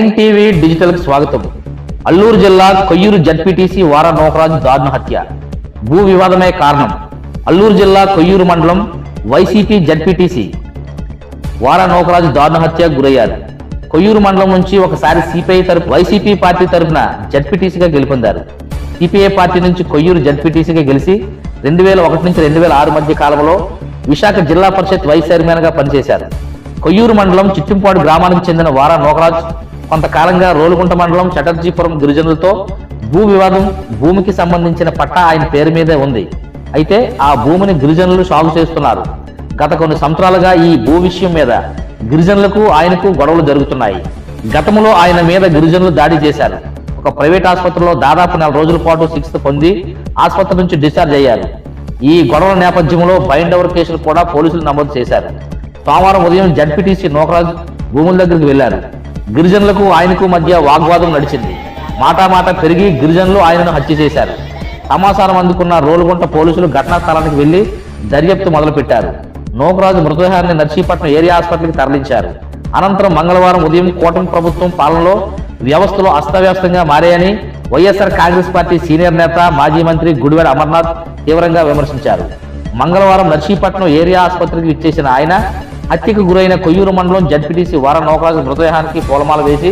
Nine TV digital స్వాగతం. అల్లూరు జిల్లా Koyyuru ZPTC వార నోకరాజు దారుణ హత్య. భూ వివాదమే కారణం. అల్లూరు జిల్లా కొయ్యూరు మండలం వైసీపీ జడ్పీటీసీ వార నోకరాజు దారుణ హత్య గురయ్యారు. కొయ్యూరు మండలం నుంచి ఒకసారి సిపిఐ తరపు వైసీపీ పార్టీ తరపున జడ్పీటీసీగా గెలుపొందారు. సిపిఐ పార్టీ నుంచి కొయ్యూరు జడ్పీటీసీగా గెలిచి రెండు వేల ఒకటి నుంచి రెండు వేల ఆరు మధ్య కాలంలో విశాఖ జిల్లా పరిషత్ వైస్ చైర్మన్గా పనిచేశారు. కొయ్యూరు మండలం చిట్టింపాడు గ్రామానికి చెందిన వారా నోకరాజ్ కొంతకాలంగా రోలుగుంట మండలం చటర్జీపురం గిరిజనులతో భూ వివాదం భూమికి సంబంధించిన పట్టా ఆయన పేరు మీదే ఉంది. అయితే ఆ భూమిని గిరిజనులు సాగు చేస్తున్నారు. గత కొన్ని సంవత్సరాలుగా ఈ భూ విషయం మీద గిరిజనులకు ఆయనకు గొడవలు జరుగుతున్నాయి. గతంలో ఆయన మీద గిరిజనులు దాడి చేశారు. ఒక ప్రైవేట్ ఆసుపత్రిలో దాదాపు నెల రోజుల పాటు చికిత్స పొంది ఆసుపత్రి నుంచి డిశ్చార్జ్ అయ్యారు. ఈ గొడవల నేపథ్యంలో బైండ్ ఓవర్ కేసులు కూడా పోలీసులు నమోదు చేశారు. సోమవారం ఉదయం జడ్పీటీసీ నోకరాజ్ భూముల దగ్గరికి వెళ్ళారు గిరిజనులకు ఆయనకు మధ్య వాగ్వాదం నడిచింది. మాటామాట పెరిగి గిరిజనులు ఆయనను హత్య చేశారు. సమాచారం అందుకున్న రోలుగుంట పోలీసులు ఘటనా స్థలానికి వెళ్ళి దర్యాప్తు మొదలుపెట్టారు. నోకరాజు మృతదేహాన్ని నర్సీపట్నం ఏరియా హాస్పిటల్కి తరలించారు. అనంతరం మంగళవారం ఉదయం కూటమి ప్రభుత్వం పాలనలో వ్యవస్థలు అస్తవ్యస్తంగా మారాయని వైఎస్ఆర్ కాంగ్రెస్ పార్టీ సీనియర్ నేత మాజీ మంత్రి గుడివాడ అమర్నాథ్ తీవ్రంగా విమర్శించారు. మంగళవారం నర్సీపట్నం ఏరియా ఆసుపత్రికి ఇచ్చేసిన ఆయన హత్యకు గురైన కొయ్యూరు మండలం జడ్పీటీసీ వార నౌకరాజు మృతదేహానికి పూలమాల వేసి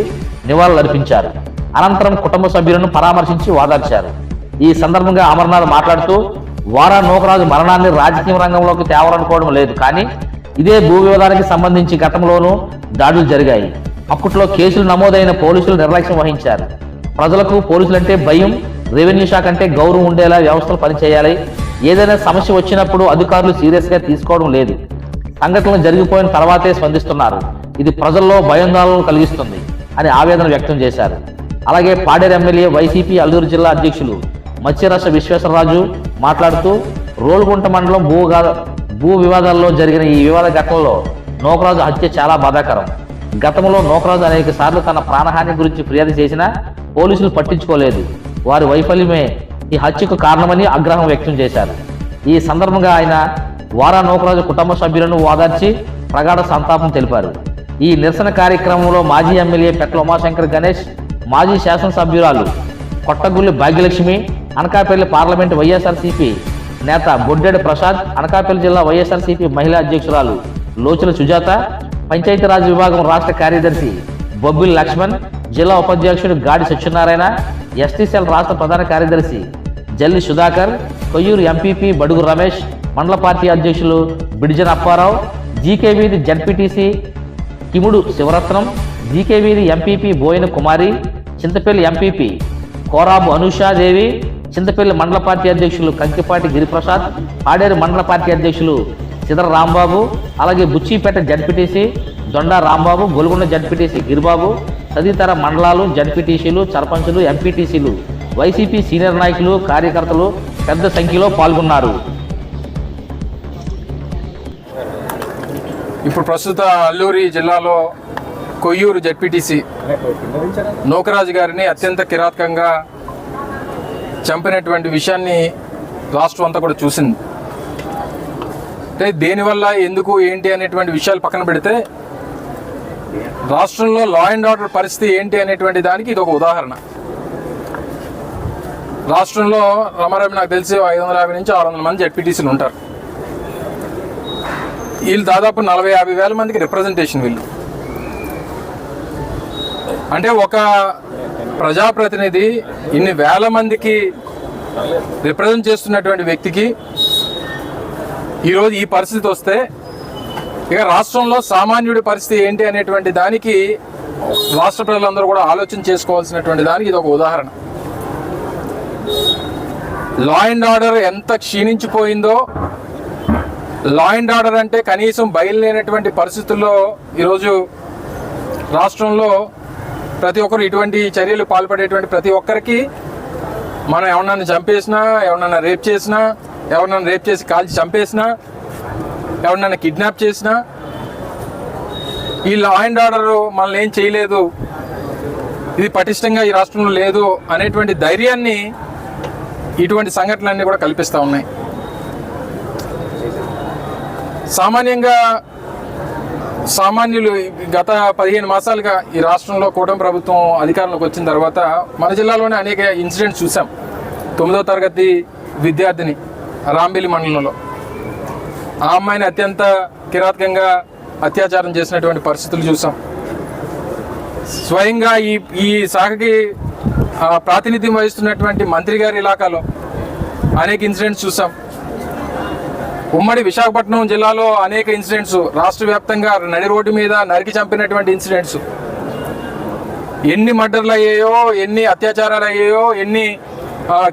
నివాళులర్పించారు అనంతరం కుటుంబ సభ్యులను పరామర్శించి వాదార్చారు. ఈ సందర్భంగా అమర్నాథ్ మాట్లాడుతూ వారా నూకరాజు మరణాన్ని రాజకీయ రంగంలోకి తేవాలనుకోవడం లేదు. కానీ ఇదే భూ వివాదానికి సంబంధించి గతంలోనూ దాడులు జరిగాయి. అప్పట్లో కేసులు నమోదైన పోలీసులు నిర్లక్ష్యం వహించారు. ప్రజలకు పోలీసులంటే భయం రెవెన్యూ శాఖ అంటే గౌరవం ఉండేలా వ్యవస్థలు పనిచేయాలి. ఏదైనా సమస్య వచ్చినప్పుడు అధికారులు సీరియస్గా తీసుకోవడం లేదు. సంఘటనలు జరిగిపోయిన తర్వాతే స్పందిస్తున్నారు. ఇది ప్రజల్లో భయాందోళనలు కలిగిస్తుంది అని ఆవేదన వ్యక్తం చేశారు. అలాగే పాడేరు ఎమ్మెల్యే వైసీపీ అల్లూరు జిల్లా అధ్యక్షులు మత్స్యరస విశ్వేశ్వరరాజు మాట్లాడుతూ రోల్గుంట మండలం భూ భూ వివాదాల్లో జరిగిన ఈ వివాద ఘటనలో నోకరాజు హత్య చాలా బాధాకరం. గతంలో నోకరాజు అనేక సార్లు తన ప్రాణహాని గురించి ఫిర్యాదు చేసినా పోలీసులు పట్టించుకోలేదు. వారి వైఫల్యమే ఈ హత్యకు కారణమని ఆగ్రహం వ్యక్తం చేశారు. ఈ సందర్భంగా ఆయన వారా నూకరాజు కుటుంబ సభ్యులను ఓదార్చి ప్రగాఢ సంతాపం తెలిపారు. ఈ నిరసన కార్యక్రమంలో మాజీ ఎమ్మెల్యే పెట్ల ఉమాశంకర్ గణేష్ మాజీ శాసనసభ్యురాలు కొట్టగుల్లి భాగ్యలక్ష్మి అనకాపల్లి పార్లమెంట్ వైఎస్ఆర్సీపీ నేత బొడ్డెడు ప్రసాద్ అనకాపల్లి జిల్లా వైఎస్ఆర్సీపీ మహిళా అధ్యక్షురాలు లోచుల సుజాత పంచాయతీరాజ్ విభాగం రాష్ట్ర కార్యదర్శి బొబ్బిల్ లక్ష్మణ్ జిల్లా ఉపాధ్యక్షుడు గాడి సత్యనారాయణ ఎస్టీసీఎల్ రాష్ట్ర ప్రధాన కార్యదర్శి జల్లి సుధాకర్ కొయ్యూరు ఎంపీపీ బడుగు రమేష్ మండల పార్టీ అధ్యక్షులు బిడిజన్ Apparao GK Veedhi ZPTC Kimudu Sivaratnam GK Veedhi MPP Boyina Kumari Chintapalli MPP Korabu Anushadevi Chintapalli మండల పార్టీ అధ్యక్షులు కంకిపాటి గిరిప్రసాద్ ఆడేరు మండల పార్టీ అధ్యక్షులు చిదర రాంబాబు అలాగే బుచ్చిపేట జడ్పీటీసీ దొండా రాంబాబు గొలుగొండ జడ్పీటీసీ గిరిబాబు తదితర మండలాలు జడ్పీటీసీలు సర్పంచులు ఎంపీటీసీలు వైసీపీ సీనియర్ నాయకులు కార్యకర్తలు పెద్ద సంఖ్యలో పాల్గొన్నారు. ఇప్పుడు ప్రస్తుత అల్లూరి జిల్లాలో కొయ్యూరు జడ్పీటీసీ నూకరాజు గారిని అత్యంత కిరాతకంగా చంపినటువంటి విషయాన్ని రాష్ట్రం అంతా కూడా చూసింది. అంటే దేనివల్ల ఎందుకు ఏంటి అనేటువంటి విషయాలు పక్కన పెడితే రాష్ట్రంలో లా అండ్ ఆర్డర్ పరిస్థితి ఏంటి అనేటువంటి దానికి ఇది ఒక ఉదాహరణ. రాష్ట్రంలో రమారమి నాకు తెలిసి ఐదు వందల యాభై నుంచి ఆరు వందల మంది జడ్పీటీసీలు ఉంటారు. వీళ్ళు దాదాపు నలభై యాభై వేల మందికి రిప్రజెంటేషన్ వీళ్ళు. అంటే ఒక ప్రజాప్రతినిధి ఇన్ని వేల మందికి రిప్రజెంట్ చేస్తున్నటువంటి వ్యక్తికి ఈరోజు ఈ పరిస్థితి వస్తే ఇక రాష్ట్రంలో సామాన్యుడి పరిస్థితి ఏంటి అనేటువంటి దానికి రాష్ట్ర ప్రజలందరూ కూడా ఆలోచన చేసుకోవాల్సినటువంటి దానికి ఇది ఒక ఉదాహరణ. లా అండ్ ఆర్డర్ ఎంత క్షీణించిపోయిందో లా అండ్ ఆర్డర్ అంటే కనీసం బయలుదేరినటువంటి పరిస్థితుల్లో ఈరోజు రాష్ట్రంలో ప్రతి ఒక్కరు ఇటువంటి చర్యలు పాల్పడేటువంటి ప్రతి ఒక్కరికి మనం ఎవరినైనా చంపేసినా ఎవరినైనా రేప్ చేసినా ఎవరినైనా రేప్ చేసి కాల్చి చంపేసినా ఎవరినైనా కిడ్నాప్ చేసినా ఈ లా అండ్ ఆర్డర్ మనల్ని ఏం చేయలేదు ఇది పటిష్టంగా ఈ రాష్ట్రంలో లేదు అనేటువంటి ధైర్యాన్ని ఇటువంటి సంఘటనలన్నీ కూడా కల్పిస్తూ ఉన్నాయి. సామాన్యంగా సామాన్యులు గత పదిహేను మాసాలుగా ఈ రాష్ట్రంలో కూటమి ప్రభుత్వం అధికారంలోకి వచ్చిన తర్వాత మన జిల్లాలోనే అనేక ఇన్సిడెంట్స్ చూసాం. తొమ్మిదో తరగతి విద్యార్థిని రాంబిలి మండలంలో. ఆ అమ్మాయిని అత్యంత కిరాతకంగా అత్యాచారం చేసినటువంటి పరిస్థితులు చూసాం. స్వయంగా ఈ ఈ శాఖకి ప్రాతినిధ్యం వహిస్తున్నటువంటి మంత్రి గారి ఇలాకాలో అనేక ఇన్సిడెంట్స్ చూసాం. ఉమ్మడి విశాఖపట్నం జిల్లాలో అనేక ఇన్సిడెంట్స్ రాష్ట్ర వ్యాప్తంగా నడి రోడ్డు మీద నరికి చంపినటువంటి ఇన్సిడెంట్స్. ఎన్ని మర్డర్లు అయ్యాయో ఎన్ని అత్యాచారాలు అయ్యాయో ఎన్ని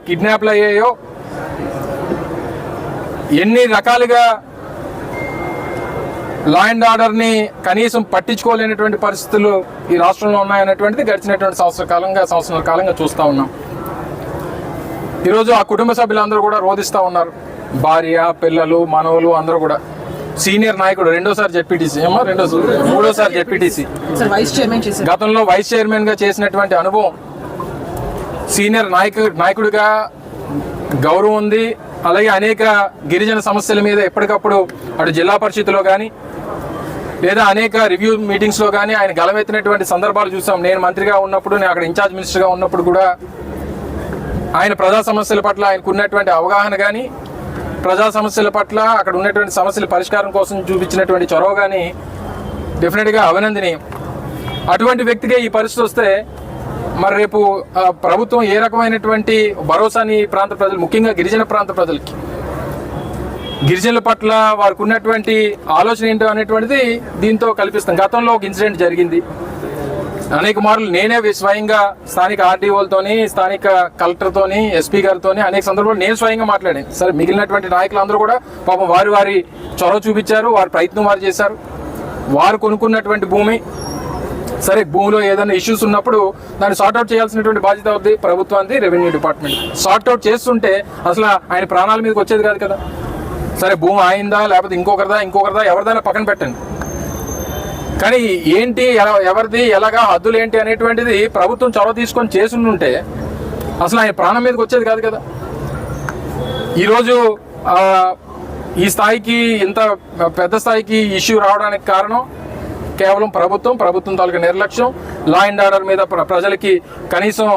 కిడ్నాప్లు అయ్యాయో ఎన్ని రకాలుగా లా అండ్ ఆర్డర్ని కనీసం పట్టించుకోలేనటువంటి పరిస్థితులు ఈ రాష్ట్రంలో ఉన్నాయనేటువంటిది గడిచినటువంటి సంవత్సర కాలంగా సంవత్సరాల కాలంగా చూస్తూ ఉన్నాం. ఈరోజు ఆ కుటుంబ సభ్యులందరూ కూడా రోధిస్తూ ఉన్నారు. భార్య పిల్లలు మనవలు అందరూ కూడా. సీనియర్ నాయకుడు రెండోసారి జెడ్పీటీసీ. ఏమో రెండోసారి? మూడోసారి జెడ్పీటీసీ. గతంలో వైస్ చైర్మన్గా చేసినటువంటి అనుభవం. సీనియర్ నాయకు నాయకుడిగా గౌరవం ఉంది. అలాగే అనేక గిరిజన సమస్యల మీద ఎప్పటికప్పుడు అటు జిల్లా పరిషత్లో కానీ లేదా అనేక రివ్యూ మీటింగ్స్లో కానీ ఆయన గలమెత్తినటువంటి సందర్భాలు చూసాం. నేను మంత్రిగా ఉన్నప్పుడు నేను అక్కడ ఇన్ఛార్జ్ మినిస్టర్గా ఉన్నప్పుడు కూడా ఆయన ప్రజా సమస్యల పట్ల ఆయనకు ఉన్నటువంటి అవగాహన కానీ ప్రజా సమస్యల పట్ల అక్కడ ఉన్నటువంటి సమస్యల పరిష్కారం కోసం చూపించినటువంటి చొరవ కానీ డెఫినెట్గా అభినందిని. అటువంటి వ్యక్తిగా ఈ పరిస్థితి వస్తే మరి రేపు ప్రభుత్వం ఏ రకమైనటువంటి భరోసాని ప్రాంత ప్రజలు ముఖ్యంగా గిరిజన ప్రాంత ప్రజలకి గిరిజనుల పట్ల వారికి ఉన్నటువంటి ఆలోచన ఏంటో అనేటువంటిది దీంతో కల్పిస్తాం. గతంలో ఒక ఇన్సిడెంట్ జరిగింది. అనేక మార్లు నేనే స్వయంగా స్థానిక ఆర్డీఓలతోని స్థానిక కలెక్టర్తోని ఎస్పీ గారితోని అనేక సందర్భాలు నేను స్వయంగా మాట్లాడాను. సరే మిగిలినటువంటి నాయకులందరూ కూడా పాపం వారి వారి చొరవ చూపించారు వారి ప్రయత్నం వారు చేశారు. వారు కొనుక్కున్నటువంటి భూమి సరే భూమిలో ఏదైనా ఇష్యూస్ ఉన్నప్పుడు దాన్ని సార్ట్అవుట్ చేయాల్సినటువంటి బాధ్యత ఉంది ప్రభుత్వానికి రెవెన్యూ డిపార్ట్మెంట్ సార్ట్అవుట్ చేస్తుంటే అసలు ఆయన ప్రాణాల మీదకి వచ్చేది కాదు కదా. సరే భూమి ఆయిందా లేకపోతే ఇంకొకరిదా ఇంకొకరిదా ఎవరిదైనా పక్కన పెట్టండి. కానీ ఏంటి ఎలా- ఎవరిది ఎలాగా హద్దులు ఏంటి అనేటువంటిది ప్రభుత్వం చొరవ తీసుకొని చేసుంటే అసలు ఆయన ప్రాణం మీదకి వచ్చేది కాదు కదా. ఈరోజు ఈ స్థాయికి ఇంత పెద్ద స్థాయికి ఇష్యూ రావడానికి కారణం కేవలం ప్రభుత్వం ప్రభుత్వం తాలూకా నిర్లక్ష్యం లా అండ్ ఆర్డర్ మీద ప్ర- ప్రజలకి కనీసం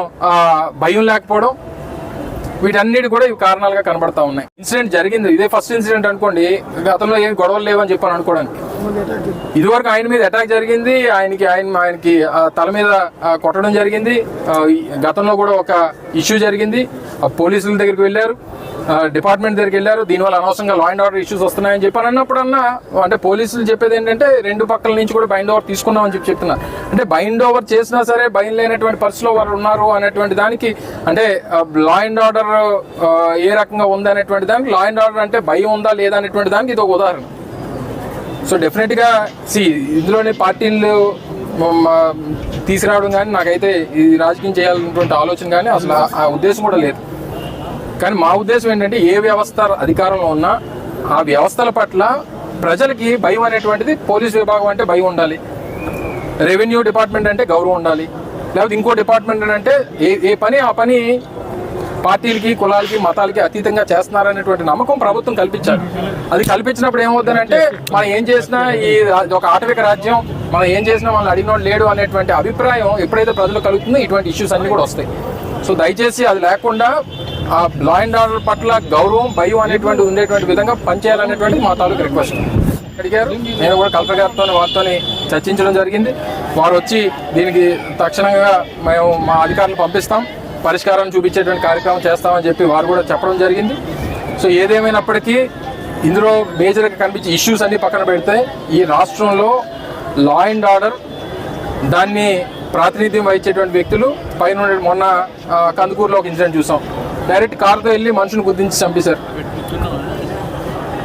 భయం లేకపోవడం వీటన్నిటి కూడా ఇవి కారణాలుగా కనబడతా ఉన్నాయి. ఇన్సిడెంట్ జరిగింది. ఇదే ఫస్ట్ ఇన్సిడెంట్ అనుకోండి. గతంలో ఏం గొడవలు లేవని చెప్పాను అనుకోవడానికి ఇదివరకు ఆయన మీద అటాక్ జరిగింది. ఆయనకి ఆయన ఆయనకి తల మీద కొట్టడం జరిగింది. గతంలో కూడా ఒక ఇష్యూ జరిగింది. పోలీసుల దగ్గరికి వెళ్ళారు. డిపార్ట్మెంట్ దగ్గరికి వెళ్ళారు. దీనివల్ల అనవసరంగా లా అండ్ ఆర్డర్ ఇష్యూస్ వస్తున్నాయని చెప్పి అని అన్నప్పుడన్నా అంటే పోలీసులు చెప్పేది ఏంటంటే రెండు పక్కల నుంచి కూడా బైండ్ ఓవర్ తీసుకున్నామని చెప్పి చెప్తున్నారు అంటే బైండ్ ఓవర్ చేసినా సరే భయం లేనటువంటి పరిస్థితిలో వారు ఉన్నారు అనేటువంటి దానికి అంటే లా అండ్ ఆర్డర్ ఏ రకంగా ఉంది అనేటువంటి దానికి లా అండ్ ఆర్డర్ అంటే భయం ఉందా లేదా అనేటువంటి దానికి ఇది ఒక ఉదాహరణ. సో డెఫినెట్గా సి ఇందులోనే పార్టీలు తీసుకురావడం కానీ నాకైతే ఈ రాజకీయం చేయాలన్నటువంటి ఆలోచన కానీ అసలు ఆ ఉద్దేశం కూడా లేదు. కానీ మా ఉద్దేశం ఏంటంటే ఏ వ్యవస్థ అధికారంలో ఉన్నా ఆ వ్యవస్థల పట్ల ప్రజలకి భయం అనేటువంటిది పోలీస్ విభాగం అంటే భయం ఉండాలి. రెవెన్యూ డిపార్ట్మెంట్ అంటే గౌరవం ఉండాలి. లేకపోతే ఇంకో డిపార్ట్మెంట్ అంటే ఏ ఏ పని ఆ పని పార్టీలకి కులాలకి మతాలకి అతీతంగా చేస్తున్నారనేటువంటి నమ్మకం ప్రభుత్వం కల్పించాలి. అది కల్పించినప్పుడు ఏమవుతుందంటే మనం ఏం చేసినా ఈ ఒక ఆటవిక రాజ్యం మనం ఏం చేసినా మనం అడిగినోడు లేడు అనేటువంటి అభిప్రాయం ఎప్పుడైతే ప్రజలు కలుగుతుందో ఇటువంటి ఇష్యూస్ అన్నీ కూడా వస్తాయి. సో దయచేసి అది లేకుండా ఆ లా అండ్ ఆర్డర్ పట్ల గౌరవం భయం అనేటువంటి ఉండేటువంటి విధంగా పనిచేయాలనేటువంటి మా తాలూకు రిక్వెస్ట్ అడిగారు. నేను కూడా కలెక్టర్ గారితో వారితో చర్చించడం జరిగింది. వారు వచ్చి దీనికి తక్షణంగా మేము మా అధికారులు పంపిస్తాం. పరిష్కారం చూపించేటువంటి కార్యక్రమం చేస్తామని చెప్పి వారు కూడా చెప్పడం జరిగింది. సో ఏదేమైనప్పటికీ ఇందులో మేజర్గా కనిపించే ఇష్యూస్ అన్ని పక్కన పెడితే ఈ రాష్ట్రంలో లా అండ్ ఆర్డర్ దాన్ని ప్రాతినిధ్యం వహించేటువంటి వ్యక్తులు. పైన మొన్న కందుకూరులో ఒక ఇన్సిడెంట్ చూసాం. డైరెక్ట్ కారుతో వెళ్ళి మనుషుని గుర్తించి చంపేశారు.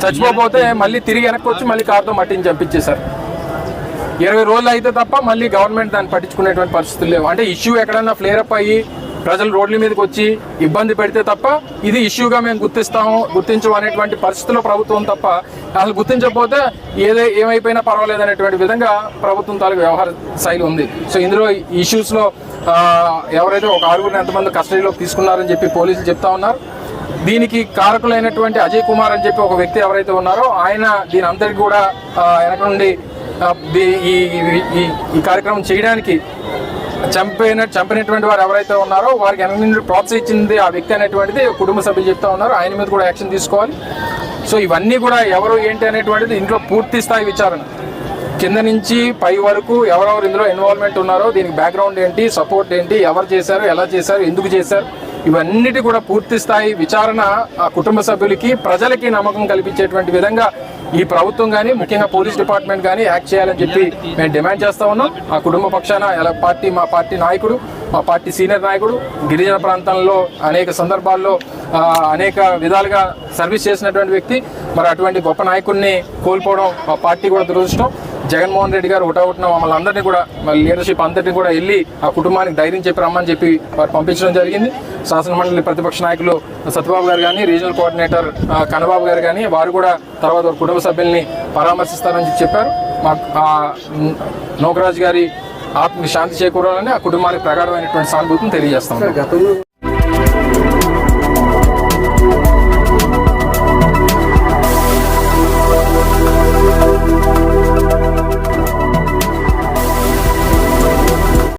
చచ్చిపోతే మళ్ళీ తిరిగి వెనక్కి వచ్చి మళ్ళీ కారుతో మట్టిని చంపించేశారు. ఇరవై రోజులు అయితే తప్ప మళ్ళీ గవర్నమెంట్ దాన్ని పట్టించుకునేటువంటి పరిస్థితులు లేవు. అంటే ఇష్యూ ఎక్కడన్నా ఫ్లేరప్ అయ్యి ప్రజలు రోడ్ల మీదకి వచ్చి ఇబ్బంది పెడితే తప్ప ఇది ఇష్యూగా మేము గుర్తిస్తాము గుర్తించం అనేటువంటి పరిస్థితిలో ప్రభుత్వం తప్ప అసలు గుర్తించకపోతే ఏదే ఏమైపోయినా పర్వాలేదు అనేటువంటి విధంగా ప్రభుత్వం తాలూకు వ్యవహార శైలి ఉంది. సో ఇందులో ఇష్యూస్లో ఎవరైతే ఒక ఆరుగురిని ఎంతమంది కస్టడీలోకి తీసుకున్నారని చెప్పి పోలీసులు చెప్తా ఉన్నారు. దీనికి కారకులైనటువంటి అజయ్ కుమార్ అని చెప్పి ఒక వ్యక్తి ఎవరైతే ఉన్నారో ఆయన దీని అందరికీ కూడా వెనక నుండి ఈ ఈ- ఈ కార్యక్రమం చేయడానికి చంపిన చంపినటువంటి వారు ఎవరైతే ఉన్నారో వారికి వెనక నుండి ప్రోత్సహించింది ఆ వ్యక్తి అనేటువంటిది కుటుంబ సభ్యులు చెప్తా ఉన్నారు. ఆయన మీద కూడా యాక్షన్ తీసుకోవాలి. సో ఇవన్నీ కూడా ఎవరు ఏంటి అనేటువంటిది ఇంట్లో పూర్తి స్థాయి విచారణ. కింద నుంచి పై వరకు ఎవరెవరు ఇందులో ఇన్వాల్వ్మెంట్ ఉన్నారో దీనికి బ్యాక్గ్రౌండ్ ఏంటి సపోర్ట్ ఏంటి ఎవరు చేశారు ఎలా చేశారు ఎందుకు చేశారు ఇవన్నిటి కూడా పూర్తి స్థాయి విచారణ ఆ కుటుంబ సభ్యులకి ప్రజలకి నమ్మకం కల్పించేటువంటి విధంగా ఈ ప్రభుత్వం కానీ ముఖ్యంగా పోలీస్ డిపార్ట్మెంట్ కానీ యాక్ట్ చేయాలని చెప్పి మేము డిమాండ్ చేస్తా ఉన్నాం. ఆ కుటుంబ పక్షాన ఎలా పార్టీ మా పార్టీ నాయకుడు మా పార్టీ సీనియర్ నాయకుడు గిరిజన ప్రాంతంలో అనేక సందర్భాల్లో అనేక విధాలుగా సర్వీస్ చేసినటువంటి వ్యక్తి. మరి అటువంటి గొప్ప నాయకుడిని కోల్పోవడం మా పార్టీ కూడా దురదృష్టం. జగన్మోహన్ రెడ్డి గారు ఒకటవుతున్న మమ్మల్ని అందరినీ కూడా లీడర్షిప్ అంతటిని కూడా వెళ్ళి ఆ కుటుంబానికి ధైర్యం చెప్పి రమ్మని చెప్పి వారు పంపించడం జరిగింది. శాసనమండలి ప్రతిపక్ష నాయకులు సత్యబాబు గారు కానీ రీజనల్ కోఆర్డినేటర్ కన్నబాబు గారు కానీ వారు కూడా తర్వాత కుటుంబ సభ్యుల్ని పరామర్శిస్తారని చెప్పారు. మా ఆ, నోకరాజు గారి ఆత్మకి శాంతి చేకూరాలని ఆ కుటుంబానికి ప్రగాఢమైనటువంటి సానుభూతిని తెలియజేస్తాం